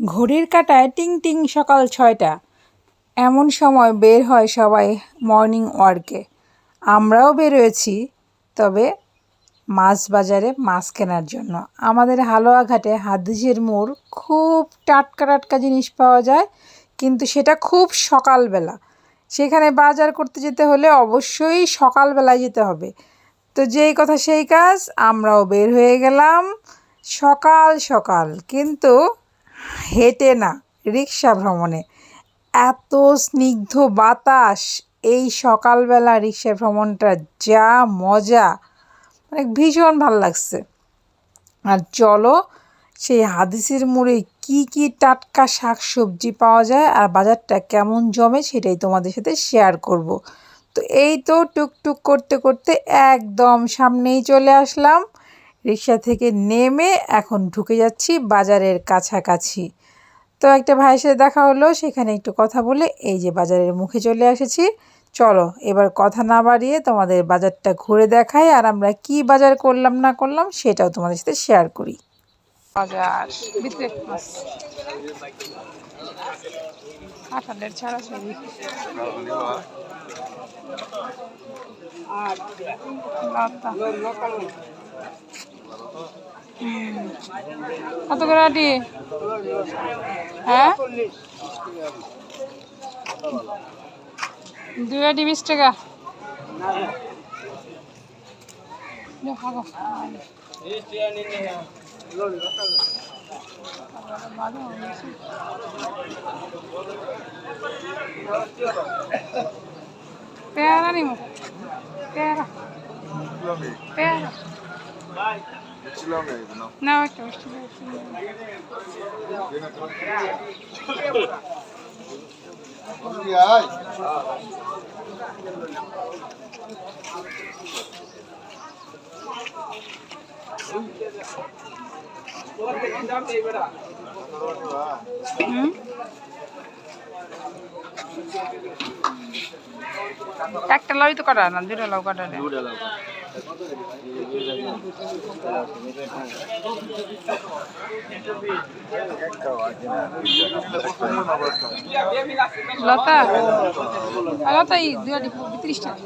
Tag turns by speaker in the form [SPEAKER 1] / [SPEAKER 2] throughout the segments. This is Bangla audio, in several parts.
[SPEAKER 1] ঘড়ির কাটায় টিং টিং সকাল ছয়টা। এমন সময় বের হয় সবাই মর্নিং ওয়ার্কে। আমরাও বেরোয়েছি, তবে মাছ বাজারে মাছ কেনার জন্য। আমাদের হালুয়াঘাটে হাদিসের মোড় খুব টাটকা টাটকা জিনিস পাওয়া যায়, কিন্তু সেটা খুব সকালবেলা। সেখানে বাজার করতে যেতে হলে অবশ্যই সকালবেলায় যেতে হবে। তো যেই কথা সেই কাজ, আমরাও বের হয়ে গেলাম সকাল সকাল। কিন্তু হেঁটে না রিক্সা ভ্রমণে। এত স্নিগ্ধ বাতাস এই সকালবেলা রিক্সা ভ্রমণটা যা মজা মানে ভীষণ ভালো লাগছে। আর চলো সেই হাদিসের মোড়ে কি কি টাটকা শাক সবজি পাওয়া যায় আর বাজারটা কেমন জমে সেটাই তোমাদের সাথে শেয়ার করব। তো এই তো টুকটুক করতে করতে একদম সামনেই চলে আসলাম। রিক্সা থেকে নেমে এখন ঢুকে যাচ্ছি বাজারের কাছাকাছি। তো একটা ভাইয়ের সাথে দেখা হলো, সেখানে একটু কথা বলে এই যে বাজারের মুখে চলে এসেছি। চলো, এবার কথা না বাড়িয়ে তোমাদের বাজারটা ঘুরে দেখাই আর আমরা কি বাজার করলাম না করলাম সেটাও তোমাদের সাথে শেয়ার করি। বাজার হুম। কত করে আটি হ্যাঁ দুই আটি বিশ টাকা দেখা গো। পেয়ারা নিব পেয়ারা পেয়ারা না একটা একটা লই তো কাটা না? দুটো লাউ কাটা রে? লতা লতা, এই দুই বিত্রিশ টাকা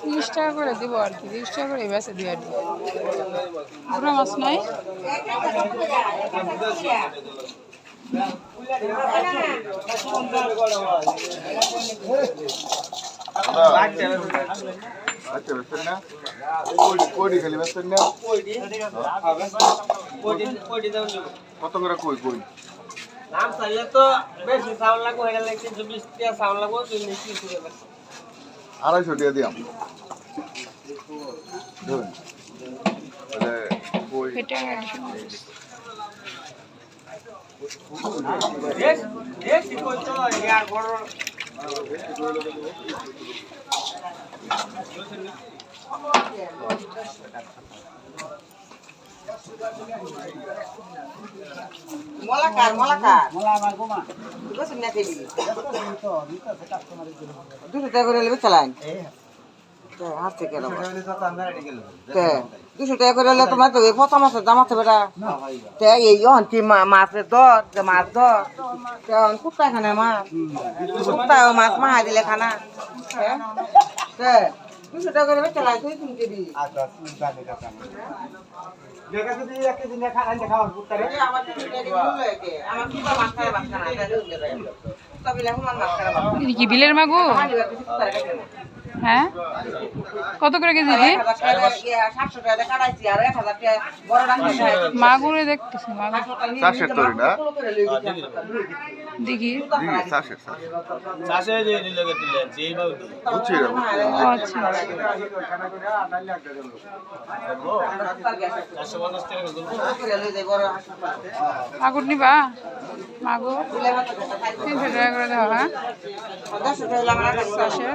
[SPEAKER 1] তিরিশ টাকা করে দিব আর কি, তিরিশ টাকা করে বেসে দুই আটি পুরো মাছ নাই
[SPEAKER 2] আচ্ছা খালি বেসন না কত করে কই কই?
[SPEAKER 3] নাম চাইলে তো বেশি সাউন্ড লাগবো এটা লাগে তিনশো বিশ টাকা সাউন্ড লাগবো চল্লিশ
[SPEAKER 2] আড়াইশো টাকা দিয়াম। ধরুন।
[SPEAKER 1] এটা
[SPEAKER 4] মলাকার মলাকার না খেলি দুশো টাকা করে নেবে চালান দুশো টাকা করে তোমার তো এই পচা মাছের দাম আছে বেটা। তে এই অন্তি মাছের দর যে মাছ দর। তে কুত্তা খানে মাছ। কুত্তা মাছ মাহা দিলে খানা? তে দুশো টাকা করে চালাই তুই তুমি দিবি? এটা
[SPEAKER 1] কি বিলের মাগু হ্যাঁ? কত করে কেজি দি। মাগুরে দেখতেছি মাগুর।
[SPEAKER 2] তরি না?
[SPEAKER 1] দেখি
[SPEAKER 2] চাষের
[SPEAKER 3] চাষে যে
[SPEAKER 2] বুঝছি
[SPEAKER 1] আচ্ছা নিবা? মাগুর। তিনশো টাকা করে দেওয়া হ্যাঁ? চাষের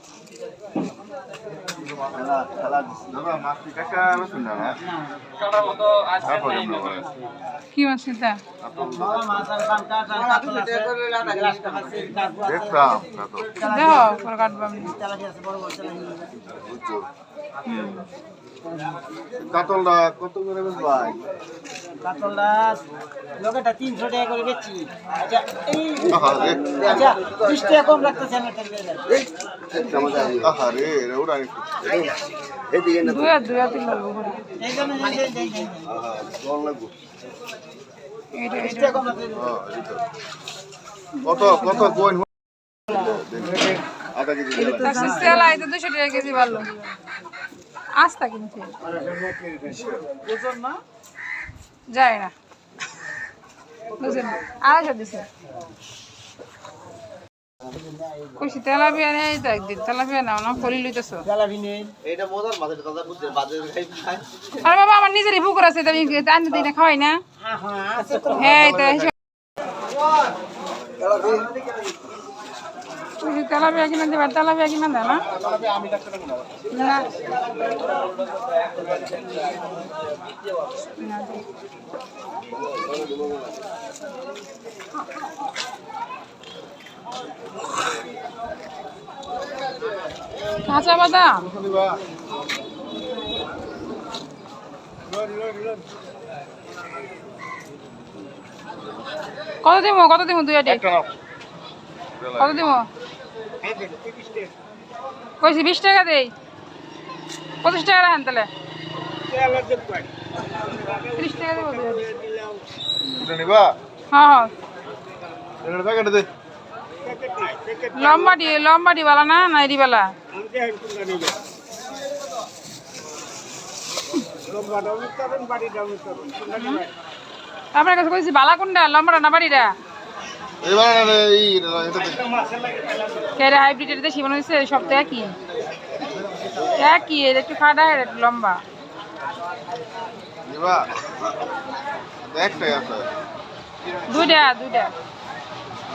[SPEAKER 2] কি
[SPEAKER 1] মাছ দেও পরে কাটবো আমি।
[SPEAKER 2] কাতলটা কত করে ভাই?
[SPEAKER 5] কাতলটা লোকেটা তিনশো টাকা করে বেচছি। আচ্ছা এই আচ্ছা বিশ টাকা কম রাখতেছে আমি।
[SPEAKER 2] আহারে ওরা
[SPEAKER 6] দুই আর দুই আর তিন লাগবো
[SPEAKER 5] এই জন্য এই যে- এই যে- এই যে।
[SPEAKER 2] জল লাগবো
[SPEAKER 6] এইটা এইটা
[SPEAKER 5] কম রাখতেছে।
[SPEAKER 2] এই তো। কত কত কোন আধা কেজি
[SPEAKER 6] তেল আইতে দুশো টাকা কেজি ভালো আস্তা কিনছে যায় না বুঝলেন আড়াইশো দিছে কইছি তেলাপিয়া নেই তো একদিন তেলাপিয়া নাও না কলি লইতেছো।
[SPEAKER 5] জ্বালাবি নেই
[SPEAKER 6] আরে বাবা আমার নিজেরই পুকুর আছে তুমি আনতে দিই না খাওয়াই না।
[SPEAKER 5] হ্যাঁ হ্যাঁ আছে তো
[SPEAKER 6] হ্যাঁ এটা কইছি তেলাপিয়া কিনা দিবা তেলাপিয়া কিনা দেয় না। না না দে। কাঁচা বাদাম? কত দিব? কত দিব দুই আটি? কত দিব? কইছি বিশ টাকা দেই। পঁচিশ টাকা রাখেন তাহলে। ত্রিশ টাকা দেবো হ্যাঁ হ্যাঁ।
[SPEAKER 2] প্যাকেট দে।
[SPEAKER 6] লম্বাটি লম্বাটি বালা না নাইরি বালা? আপনার কাছে কইছি বালা কোনটা লম্বাটা না বাড়িটা
[SPEAKER 2] এটা
[SPEAKER 6] দেশি মনে সব তো একই। একই একটু খাটা একটু লম্বা। দুইটা দুইটা।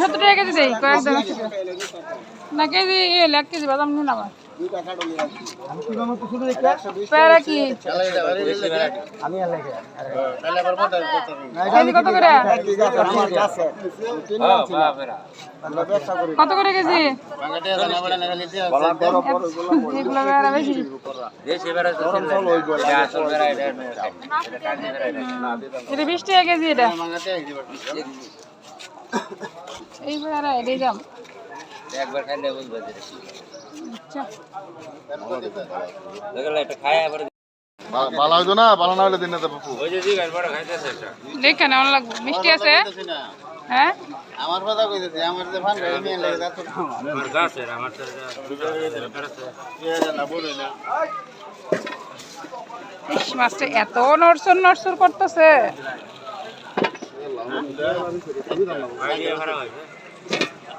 [SPEAKER 6] সত্তর টাকা কেজি দেই কয়েকদিন না কেজি ইয়ে এক কেজি বাদাম নিন কেজি কত করে? এগুলো এটা বিশ টাকা কেজি এটা। এই পেয়ারা এটাই দাম।
[SPEAKER 3] একবার খাইলে বুঝবে যে দেখলে এটা খায় আবার
[SPEAKER 2] বা- বালা হইতো না বালা না হইলে দিন না বাপু
[SPEAKER 3] ওই যে জিগার বড় খাইতেছে এটা
[SPEAKER 6] দেখে না অনেক মিষ্টি আছে? হ্যাঁ?
[SPEAKER 4] আমার কথা কইতেছি আমার যে ফান গাড়ি নিয়ে লাগে যাচ্ছে
[SPEAKER 3] আমার গাছের আমার তো এটা ব্যাপার আছে
[SPEAKER 6] ইস মাছটা এত নড়সর নড়সর করতেছে।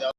[SPEAKER 3] ya